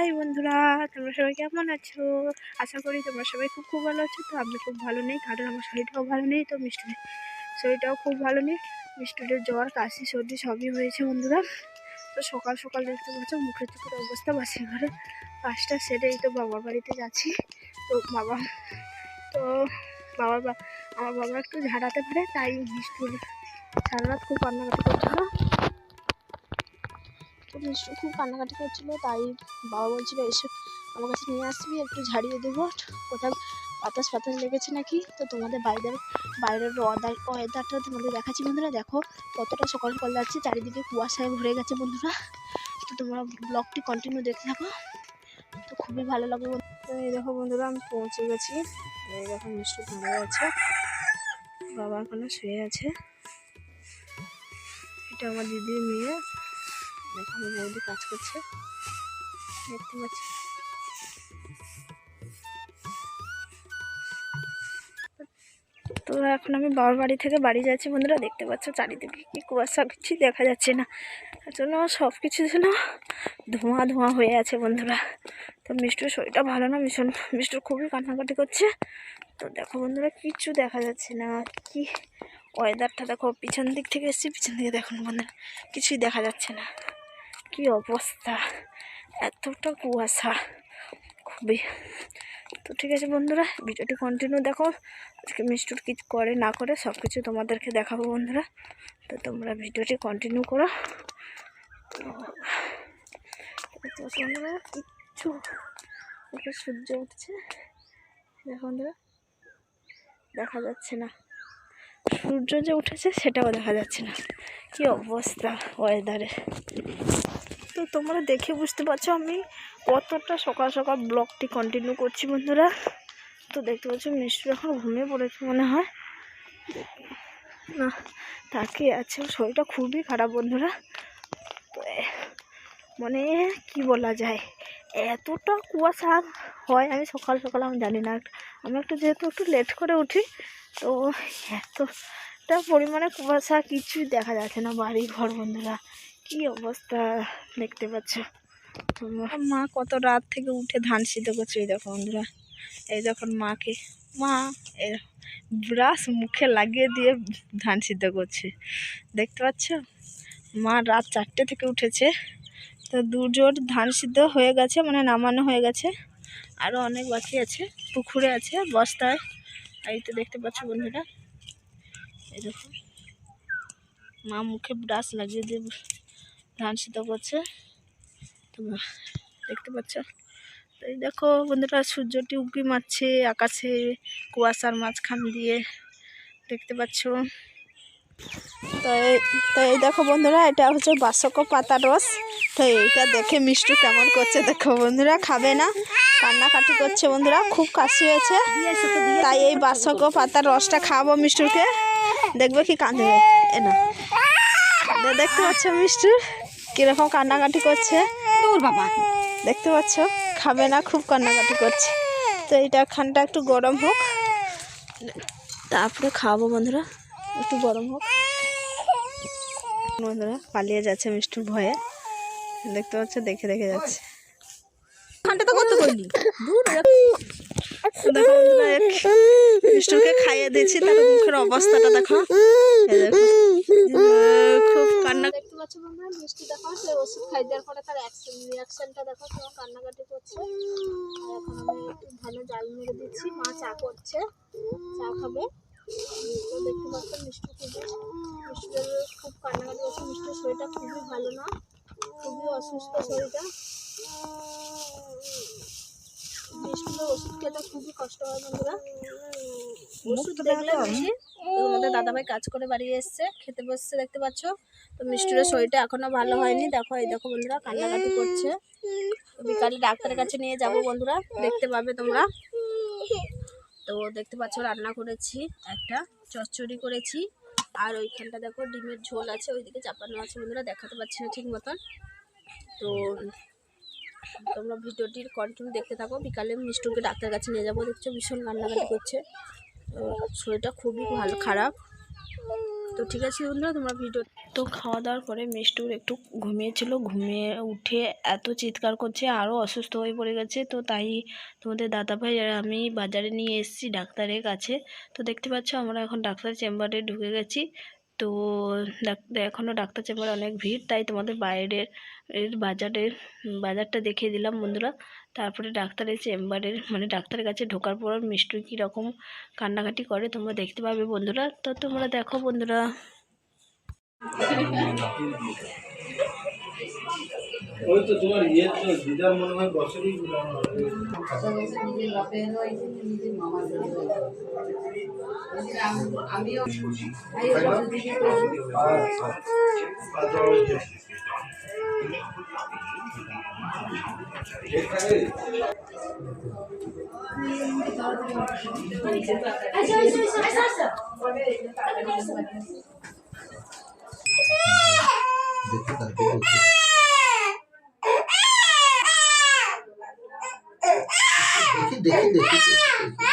High বন্ধুরা, তোমরা সবাই কেমন আছো? আশা করি তোমরা সবাই খুব খুব ভালো আছো। তো আমি খুব ভালো নেই, কারণ আমার শরীরটাও ভালো নেই, তো মিষ্টির শরীরটাও খুব ভালো নেই। মিষ্টির জ্বর, কাশি, সর্দি সবই হয়েছে বন্ধুরা। তো সকাল সকাল দেখতে পাচ্ছ, মুখের চোখের অবস্থা বাসি ঘরে। কাজটা সেরে এই তো বাবার বাড়িতে যাচ্ছি। তো বাবা, তো বাবার বা- আমার বাবা একটু ঝাড়াতে পারে, তাই মিষ্টির সারা রাত খুব কান্নাকাটি করছিল। মিষ্টি খুব কান্নাকাটি করছিল, তাই বাবা বলছিল, এসে আমার কাছে নিয়ে আসবি, একটু ঝাড়িয়ে দেবো, কোথাও বাতাস ফাতাস লেগেছে নাকি? তো তোমাদের বাইরের বাইরের ওয়েদার ওয়েদারটা তোমাদের দেখাচ্ছি বন্ধুরা, দেখো কতটা সকাল সকাল যাচ্ছে, চারিদিকে কুয়াশায় ভরে গেছে বন্ধুরা। তো তোমরা ব্লগটি কন্টিনিউ দেখতে থাকো, তো খুবই ভালো বন্ধু- তো এই দেখো বন্ধুরা, আমি পৌঁছে গেছি। এই দেখো মিষ্টি ঘরে আছে। বাবা এখানে শুয়ে আছে। এটা আমার দিদির মেয়ে। দেখো বৌদি কাজ করছে। দেখতে পাচ্ছি। তো এখন আমি বাবার বাড়ি থেকে বাড়ি যাচ্ছি বন্ধুরা, দেখতে পাচ্ছ চারিদিকে কি কুয়াশা কিছু দেখা যাচ্ছে না। তার জন্য সব কিছু যেন ধোঁয়া ধোঁয়া হয়ে আছে বন্ধুরা। তো মিষ্টির শরীরটা ভালো না, ভীষণ। মিষ্টির খুবই কান্নাকাটি করছে। তো দেখো বন্ধুরা কিচ্ছু দেখা যাচ্ছে না। কি ওয়েদারটা দেখো, পিছন দিক থেকে এসেছি, পিছন দিকে দেখুন বন্ধুরা, কিছুই দেখা যাচ্ছে না। কি অবস্থা? এতটা কুয়াশা। খুবই। তো ঠিক আছে বন্ধুরা, ভিডিওটি কন্টিনিউ দেখো। আজকে মিষ্টুর কিছু করে না করে সব কিছু তোমাদেরকে দেখাবো বন্ধুরা। তো তোমরা ভিডিওটি কন্টিনিউ করো। বন্ধুরা, কিচ্ছু। সূর্য উঠছে। দেখো বন্ধুরা। দেখা যাচ্ছে না। সূর্য যে উঠেছে সেটাও দেখা যাচ্ছে না। কি অবস্থা ওয়েদারে তো তোমরা দেখে বুঝতে পারছ আমি কতটা সকাল সকাল ব্লগটি কন্টিনিউ করছি বন্ধুরা। তো দেখতে পাচ্ছ মিষ্টি এখন ঘুমিয়ে পড়েছে মনে হয়। না, তাকে আছে, শরীরটা খুবই খারাপ বন্ধুরা। মানে কি বলা যায়, এতটা কুয়াশা হয় আমি সকাল সকাল, আমি জানি না। আমি একটু যেহেতু একটু লেট করে উঠি, তো এতটা পরিমাণে কুয়াশা কিছুই দেখা যাচ্ছে না বাড়ি ঘর বন্ধুরা। কি অবস্থা দেখতে পাচ্ছ? মা, কত রাত থেকে উঠে ধান সিদ্ধ করছে এই দেখো বন্ধুরা। এই যখন মাকে, মা ব্রাশ মুখে লাগিয়ে দিয়ে ধান সিদ্ধ করছে। দেখতে পাচ্ছ? মা রাত চারটে থেকে উঠেছে। তো দুজোর ধান সিদ্ধ হয়ে গেছে মানে নামানো হয়ে গেছে। আরও অনেক বাকি আছে, পুকুরে আছে, বস্তায়। এই তো দেখতে পাচ্ছ বন্ধুরা। এই দেখো। মা মুখে ব্রাশ লাগিয়ে দিয়ে ধান সিদ্ধ করছে। তোমরা দেখতে পাচ্ছ? তো এই দেখো বন্ধুরা, সূর্যটি উঁকি মারছে আকাশে, কুয়াশার মাঝখান দিয়ে। দেখতে পাচ্ছ? তো তো এই দেখো বন্ধুরা, এটা হচ্ছে বাসক পাতা রস। তো এইটা দেখে মিষ্টু কেমন করছে দেখো বন্ধুরা, খাবে না? কান্নাকাটি করছে বন্ধুরা, খুব কাশি হয়েছে। তাই এই বাসক পাতার রসটা খাব মিষ্টুকে। দেখবে কি কাঁদবে? এ না। দেখতে পাচ্ছ মিষ্টু? কীরকম কান্নাকাটি করছে? দূর বাবা। দেখতে পাচ্ছ? খাবে না খুব কান্নাকাটি করছে। তো এইটা খানটা একটু গরম হোক। তারপরে খাওয়াবো বন্ধুরা একটু গরম হোক। বন্ধুরা পালিয়ে যাচ্ছে মিষ্টুর ভয়ে। দেখতে পাচ্ছ? দেখে দেখে যাচ্ছে। খানটা তো কত করলি দেখো মিষ্টুকে খাইয়ে দিয়েছি তার মুখের অবস্থাটা দেখো। খুব কান্না পাচ্ছ বন্ধুরা মিষ্টি দেখো সে ওষুধ খাই, দেওয়ার পরে তার রিয়াকশনটা দেখো কেমন কান্নাকাটি করছে। এখন আমি একটু ভালো জাল মেরে দিচ্ছি, মা চা করছে, চা খাবে। তো দেখতে পাচ্ছ, মিষ্টি খুবই মিষ্টির খুব কান্নাকাটি করছে, মিষ্টির শরীরটা খুবই ভালো না, খুবই অসুস্থ শরীরটা। মিষ্টির ওষুধ খেতে খুবই কষ্ট হয় বন্ধুরা। দেখলে দাদাভাই কাজ করে বাড়ি এসছে খেতে বসছে দেখতে পাচ্ছ? তো শরীরটা এখনও ভালো হয়নি। দেখো এই দেখো বন্ধুরা কান্নাকাটি করছে। বিকালে ডাক্তারের কাছে নিয়ে যাব বন্ধুরা দেখতে পাবে তোমরা। তো দেখতে পাচ্ছ রান্না করেছি একটা চচ্চড়ি করেছি। আর ওইখানটা দেখো ডিমের ঝোল আছে ওইদিকে চাপানো আছে বন্ধুরা দেখাতে পাচ্ছি না ঠিক মতন। তো তোমরা ভিডিওটির কন্টিনিউ দেখতে থাকো। বিকালে মিষ্টুকে ডাক্তারের কাছে নিয়ে যাব দেখছ ভীষণ কান্নাকাটি করছে। শরীরটা খুবই ভালো, খারাপ। তো ঠিক আছে বন্ধুরা, তোমরা ভিডিও তো খাওয়া দাওয়ার পরে মিষ্টুর একটু ঘুমিয়েছিল, ঘুমিয়ে উঠে এত চিৎকার করছে আরও অসুস্থ হয়ে পড়ে গেছে। তো তাই তোমাদের দাদাভাই আর আমি বাজারে নিয়ে এসেছি ডাক্তারের কাছে। তো দেখতে পাচ্ছ আমরা এখন ডাক্তার চেম্বারে ঢুকে গেছি। তো এখনও ডাক্তার চেম্বারে অনেক ভিড়, তাই তোমাদের বাইরের এর বাজারের বাজারটা দেখিয়ে দিলাম বন্ধুরা। তারপরে ডাক্তারের চেম্বারের মানে ডাক্তারের কাছে ঢোকার পর মিষ্টু কীরকম কান্নাকাটি করে তোমরা দেখতে পাবে বন্ধুরা। তো তোমরা দেখো বন্ধুরা। ওই তো তোমার ইয়ে তো দিদার মনে হয় বছরই দেখি দেখি দেখি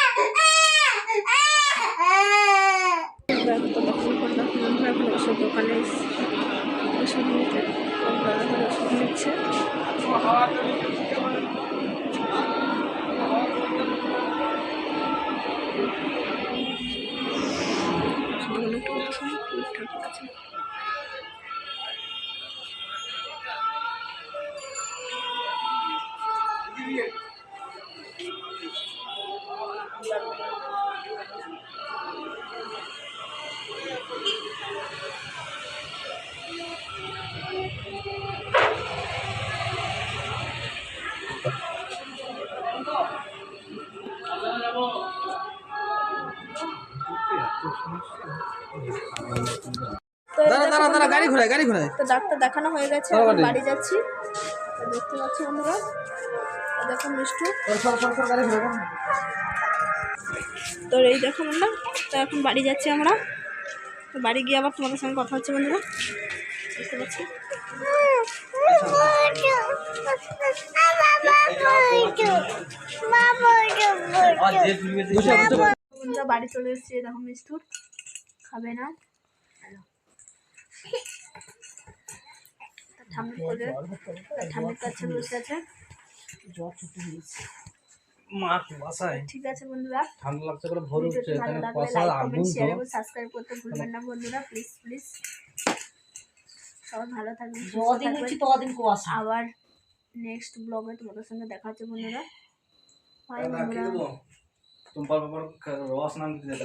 দাঁড়া দাঁড়া দাঁড়া গাড়ি ঘোরায় গাড়ি ঘোরায় তো ডাক্তার দেখানো হয়ে গেছে বাড়ি। যাচ্ছি। দেখতে পাচ্ছি তো দেখো মিষ্টু। সর সর সর গাড়ি ঘোরায় তো এই দেখো বন্ধুরা তো এখন বাড়ি যাচ্ছি আমরা। তো বাড়ি গিয়ে আবার তোমাদের সঙ্গে কথা হচ্ছে বন্ধুরা। পাচ্ছি। বন্ধুরা, বাড়ি চলে এসেছি দেখো মিষ্টুর খাবে না। ঠাম্মির ঠাম্মির কাছে বসে আছে। মা বাসায়। ঠিক আছে বন্ধুরা। ঠান্ডা লাগছে করে ভরে উঠছে ভালো এখানে লাগলে আগুন তো। সাবস্ক্রাইব করতে ভুলবেন না বন্ধুরা প্লিজ প্লিজ সবাই ভালো থাকবেন সুস্থ হচ্ছে কুয়াশা। আবার নেক্সট ব্লগে তোমাদের সঙ্গে দেখা হচ্ছে বন্ধুরা। বাই বন্ধুরা। তোমার বাবার রস নাম দিতে